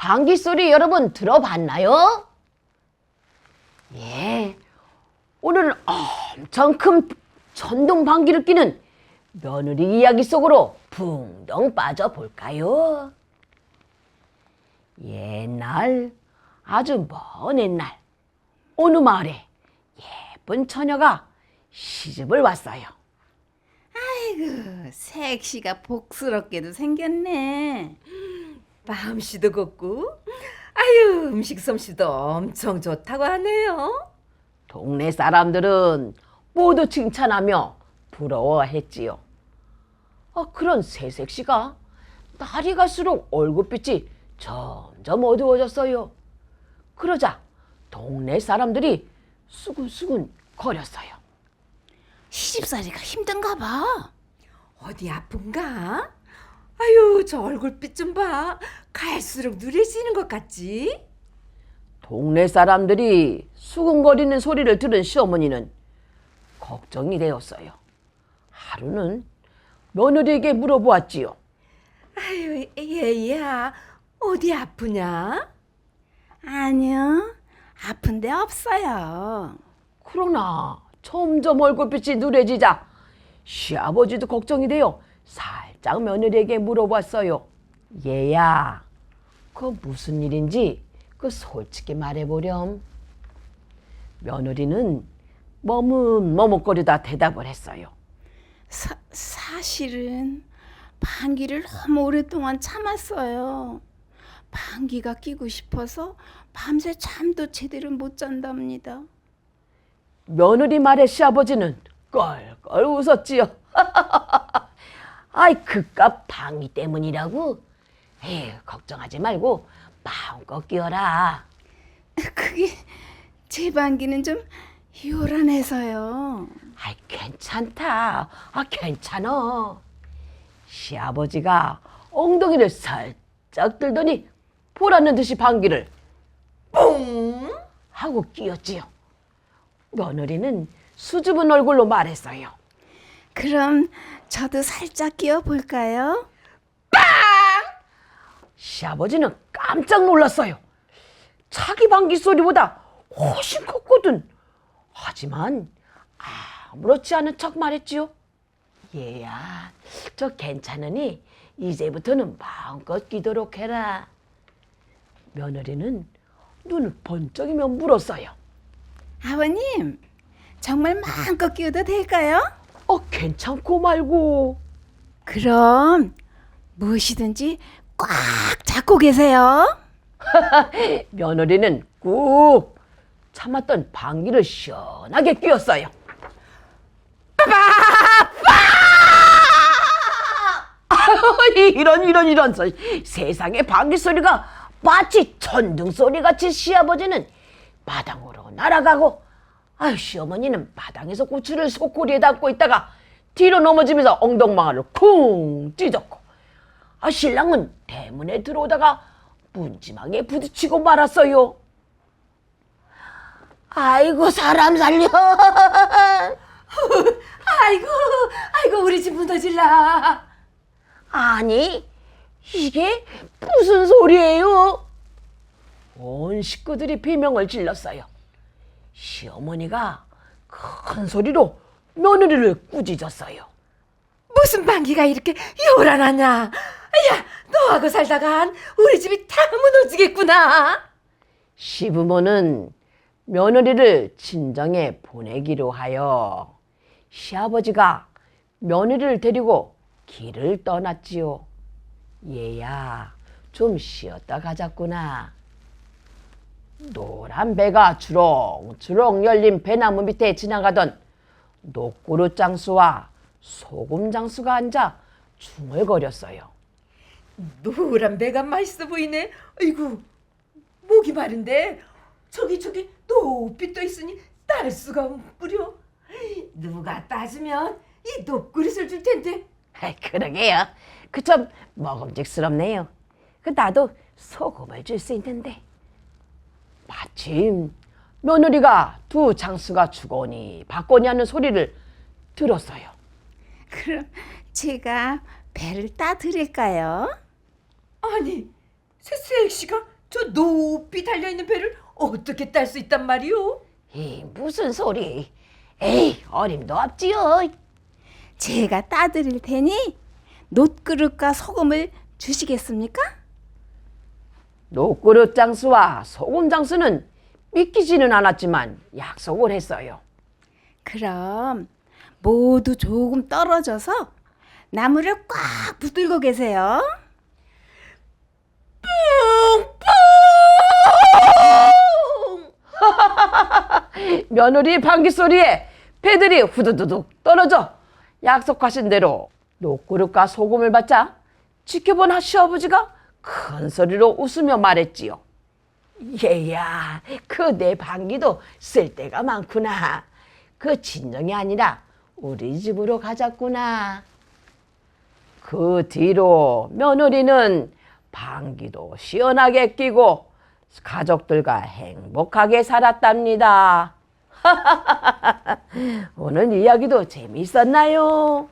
방귀 소리 여러분 들어봤나요? 예. 오늘은 엄청 큰 전동 방귀를 끼는 며느리 이야기 속으로 붕덩 빠져볼까요? 옛날, 아주 먼 옛날, 어느 마을에 예쁜 처녀가 시집을 왔어요. 아이고, 색시가 복스럽게도 생겼네. 마음씨도 곱고, 아유, 음식 솜씨도 엄청 좋다고 하네요. 동네 사람들은 모두 칭찬하며 부러워했지요. 아, 그런 새색 씨가 날이 갈수록 얼굴빛이 점점 어두워졌어요. 그러자 동네 사람들이 수근수근 거렸어요. 시집살이가 힘든가 봐. 어디 아픈가? 아유, 저 얼굴빛 좀 봐. 갈수록 누래지는 것 같지? 동네 사람들이 수근거리는 소리를 들은 시어머니는 걱정이 되었어요. 하루는 며느리에게 물어보았지요. 아유, 얘야, 어디 아프냐? 아니요, 아픈 데 없어요. 그러나 점점 얼굴빛이 누래지자 시아버지도 걱정이 되어 살짝 며느리에게 물어봤어요. 얘야, 그 무슨 일인지 그 솔직히 말해보렴. 며느리는 머뭇머뭇거리다 대답을 했어요. 사, 사실은 방귀를 너무 오랫동안 참았어요. 방귀가 끼고 싶어서 밤새 잠도 제대로 못 잔답니다. 며느리 말에 시아버지는 껄껄 웃었지요. 아이 그깟 방위 때문이라고? 에휴 걱정하지 말고 마음껏 끼어라. 그게 제 방귀는 좀 요란해서요. 아이 괜찮다. 아 괜찮어. 시아버지가 엉덩이를 살짝 들더니 보라는 듯이 방귀를 뿡 하고 끼었지요. 며느리는 수줍은 얼굴로 말했어요. 그럼 저도 살짝 끼워 볼까요? 시아버지는 깜짝 놀랐어요. 자기 방귀 소리보다 훨씬 컸거든. 하지만 아무렇지 않은 척 말했지요. 얘야, 저 괜찮으니 이제부터는 마음껏 끼도록 해라. 며느리는 눈을 번쩍이며 물었어요. 아버님, 정말 마음껏 끼워도 될까요? 어, 괜찮고 말고. 그럼 무엇이든지 꽉 잡고 계세요. 며느리는 꾹 참았던 방귀를 시원하게 끼웠어요. 이런 이런 이런 소- 세상에 방귀 소리가 마치 천둥 소리 같이 시아버지는 마당으로 날아가고 아유 시어머니는 마당에서 고추를 속꼬리에 담고 있다가 뒤로 넘어지면서 엉덩방아를 쿵 찢었고 아 신랑은 대문에 들어오다가 문지방에 부딪히고 말았어요. 아이고 사람 살려. 아이고, 아이고 우리 집 무너질라. 아니 이게 무슨 소리예요? 온 식구들이 비명을 질렀어요. 시어머니가 큰 소리로 며느리를 꾸짖었어요. 무슨 방귀가 이렇게 요란하냐? 야, 너하고 살다간 우리 집이 다 무너지겠구나. 시부모는 며느리를 친정에 보내기로 하여 시아버지가 며느리를 데리고 길을 떠났지요. 얘야, 좀 쉬었다 가자꾸나. 노란 배가 주렁주렁 열린 배나무 밑에 지나가던 노꾸루 장수와 소금 장수가 앉아 중얼거렸어요. 노란 배가 맛있어 보이네. 아이고, 목이 마른데 저기 저기 높이 떠 있으니 딸 수가 없구려. 누가 따주면 이 높그릇을 줄 텐데. 아이, 그러게요. 그좀 먹음직스럽네요. 그 나도 소금을 줄 수 있는데. 마침 며느리가 두 장수가 주거니 받거니 하는 소리를 들었어요. 그럼 제가 배를 따 드릴까요? 아니, 새색 씨가 저 높이 달려 있는 배를 어떻게 딸 수 있단 말이오? 이 무슨 소리? 에이 어림도 없지요. 제가 따드릴 테니 놋그릇과 소금을 주시겠습니까? 노그릇 장수와 소금 장수는 믿기지는 않았지만 약속을 했어요. 그럼 모두 조금 떨어져서 나무를 꽉 붙들고 계세요. 며느리 방귀 소리에 배들이 후두두둑 떨어져 약속하신 대로 노그릇과 소금을 받자 지켜본 시아버지가 큰 소리로 웃으며 말했지요. 얘야, 그 내 방귀도 쓸 데가 많구나. 그 진정이 아니라 우리 집으로 가자꾸나. 그 뒤로 며느리는 방귀도 시원하게 끼고 가족들과 행복하게 살았답니다. 오늘 이야기도 재미있었나요?